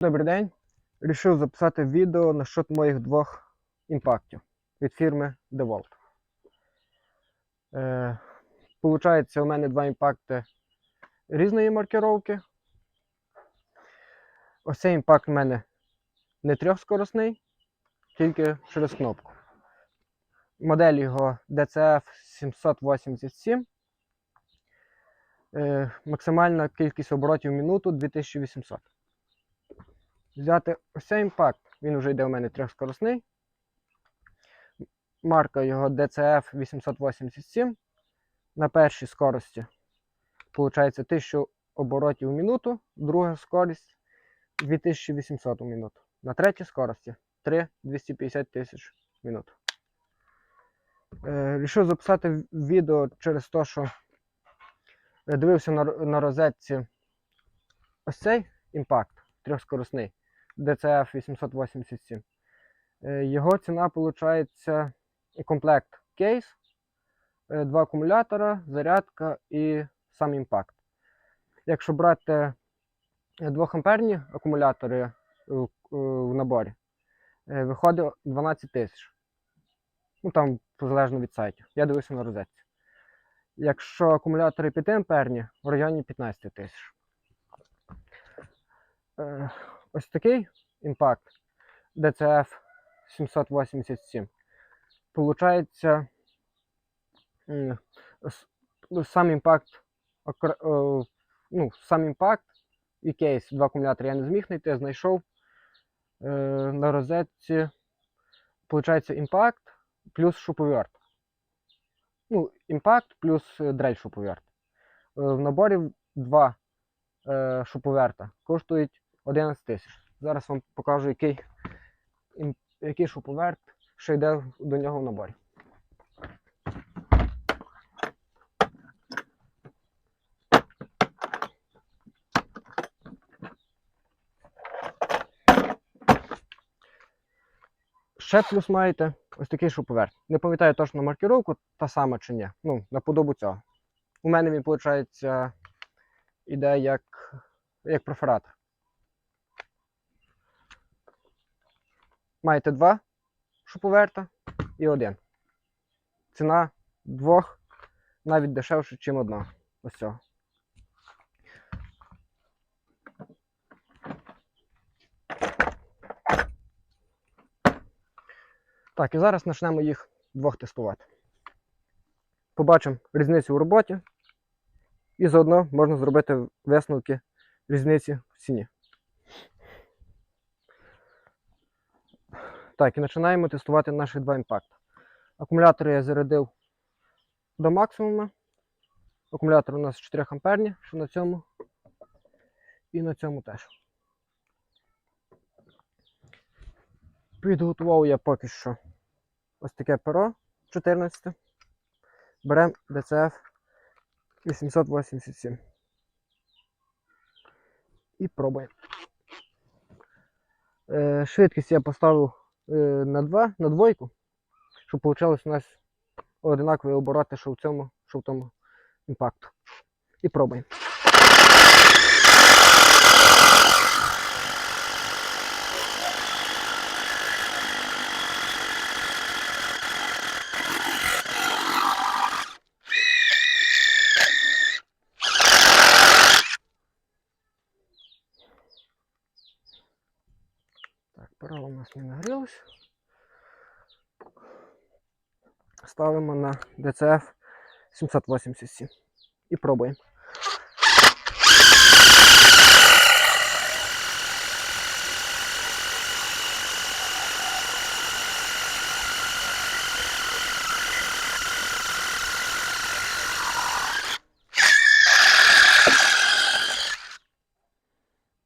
Добрий день. Рішив записати відео насчет моїх двох імпактів від фірми DeWalt. Е, Получається, у мене два імпакти різної маркировки. Ось цей імпакт у мене не трьохскоросний, тільки через кнопку. Модель його DCF 787. Е, максимальна кількість оборотів в минуту 2800 взяти ось імпакт. Він вже йде у мене трьохскоросний. Марка його DCF 887. На першій скорості виходить 1000 оборотів у минуту, друга скорість 2800 у минуту. На третій скорості 3250 тисяч в минуту. Е, рішив записати відео через те, що дивився на, на розетці ось цей імпакт трьохскоросний. DCF 887. Е, Його ціна виходить комплект кейс, е, два акумулятора, зарядка і сам імпакт. Якщо брати 2 амперні акумулятори в, в наборі, е, виходить 12 тисяч. Ну там залежно від сайтів. Я дивився на розетці. Якщо акумулятори 5 амперні, в районі 15 тисяч. Ось такий імпакт DCF 787. Получається, сам імпакт, ну, сам імпакт і кейс, два акумулятори я не зміг знайти, знайшов е, на розетці. Получається імпакт плюс шуповерт. Ну, імпакт плюс е, дрель шуповерт. Е, В наборі два шуповерта коштують 11 тисяч. Зараз вам покажу, який, який шуповерт, що йде до нього в наборі. Ще плюс маєте ось такий шуповерт. Не пам'ятаю точно маркировку, та сама чи ні. Ну, на подобу цього. У мене він, виходить, іде як, як перфоратор. Маєте два шуповерта і один. Ціна двох навіть дешевше, ніж одного. Ось цього. Так, і зараз почнемо їх двох тестувати. Побачимо різницю у роботі. І заодно можна зробити висновки різниці в ціні. Так, і починаємо тестувати наші два імпакти. Акумулятори я зарядив до максимуму. Акумулятор у нас 4 амперні, що на цьому. І на цьому теж. Підготував я поки що ось таке перо 14. Беремо DCF 887. І пробуємо. Е, швидкість я поставив на два, на двойку, щоб вийшло у нас одинакові обороти, що в цьому, що в тому імпакту. І пробуємо. Так, пора у нас не нагрілось. Ставимо на DCF 787 і пробуємо.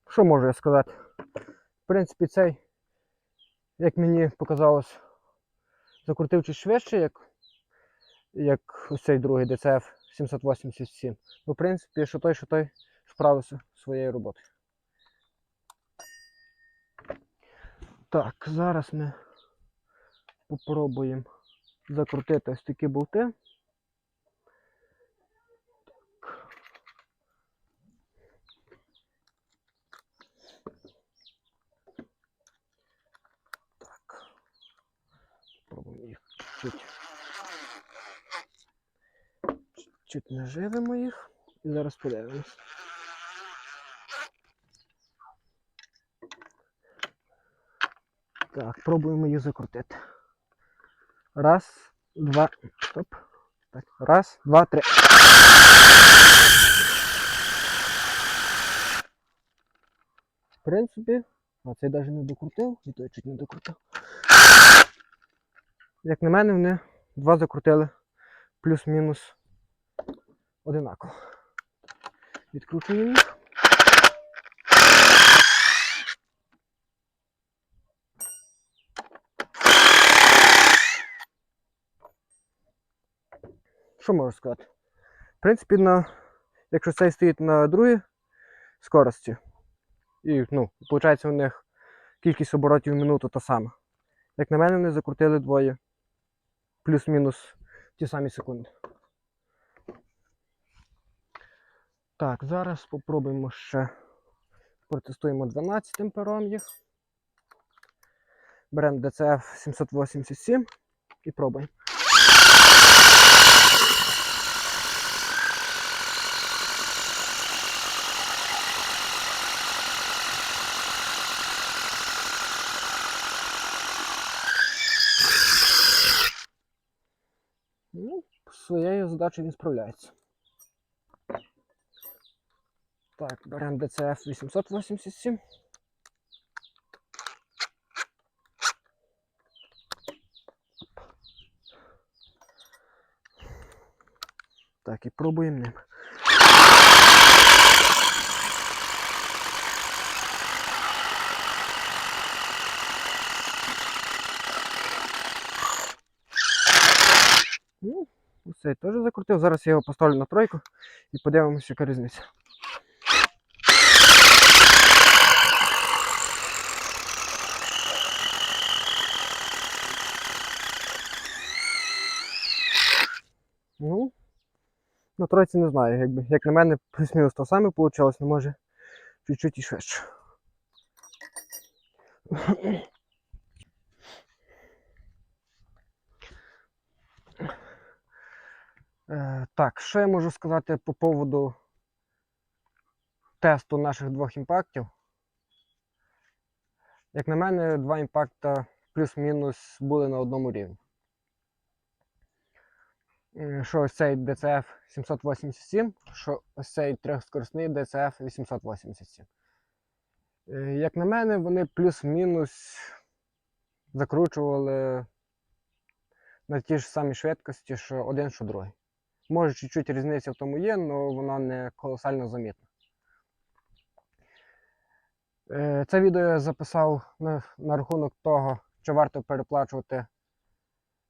Що можу я сказати? В принципі, цей, як мені показалось, закрутив чуть швидше, як, як цей другий DCF 787. Ну, в принципі, що той, що той справився своєю роботою. Так, зараз ми попробуємо закрутити ось такі болти. чуть чуть наживимо їх і зараз подивимось. Так, пробуємо її закрутити. Раз, два, стоп. Так, раз, два, три. В принципі, а цей навіть не докрутив, і той чуть не докрутив. Як на мене, вони два закрутили плюс-мінус одинаково. Відкручуємо їх. Що можу сказати? В принципі, на, якщо цей стоїть на другій скорості, і, ну, виходить, у них кількість оборотів в минуту та сама. Як на мене, вони закрутили двоє. Плюс-мінус ті самі секунди. Так, зараз спробуємо ще протестуємо 12 ампером їх. Беремо DCF 787 і пробуємо. Ну, з своєю задачею він справляється. Так, беремо DCF 887. Так, і пробуємо ним. Ну, Цей теж закрутив. Зараз я його поставлю на тройку і подивимося, яка різниця. Ну, на тройці не знаю. Якби, як на мене, плюс-мінус то саме вийшло, але може чуть-чуть і швидше. Так, що я можу сказати по поводу тесту наших двох імпактів? Як на мене, два імпакта плюс-мінус були на одному рівні. Е, Що ось цей DCF 787, що ось цей трьохскоростний DCF 887. Е, Як на мене, вони плюс-мінус закручували на ті ж самі швидкості, що один, що другий. Може, чуть-чуть різниця в тому є, але вона не колосально замітна. Е, Це відео я записав на, рахунок того, чи варто переплачувати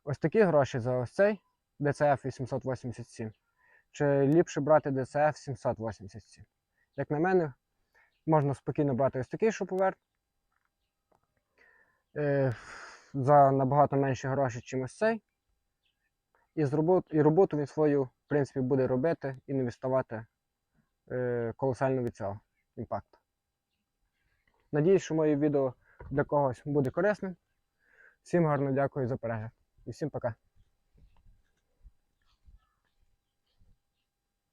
ось такі гроші за ось цей DCF 887, чи ліпше брати DCF 787. Як на мене, можна спокійно брати ось такий шуповерт е, за набагато менші гроші, ніж ось цей. І, з і роботу він свою, в принципі, буде робити і не відставати е, колосально від цього імпакту. Надіюсь, що моє відео для когось буде корисним. Всім гарно дякую за перегляд і всім пока.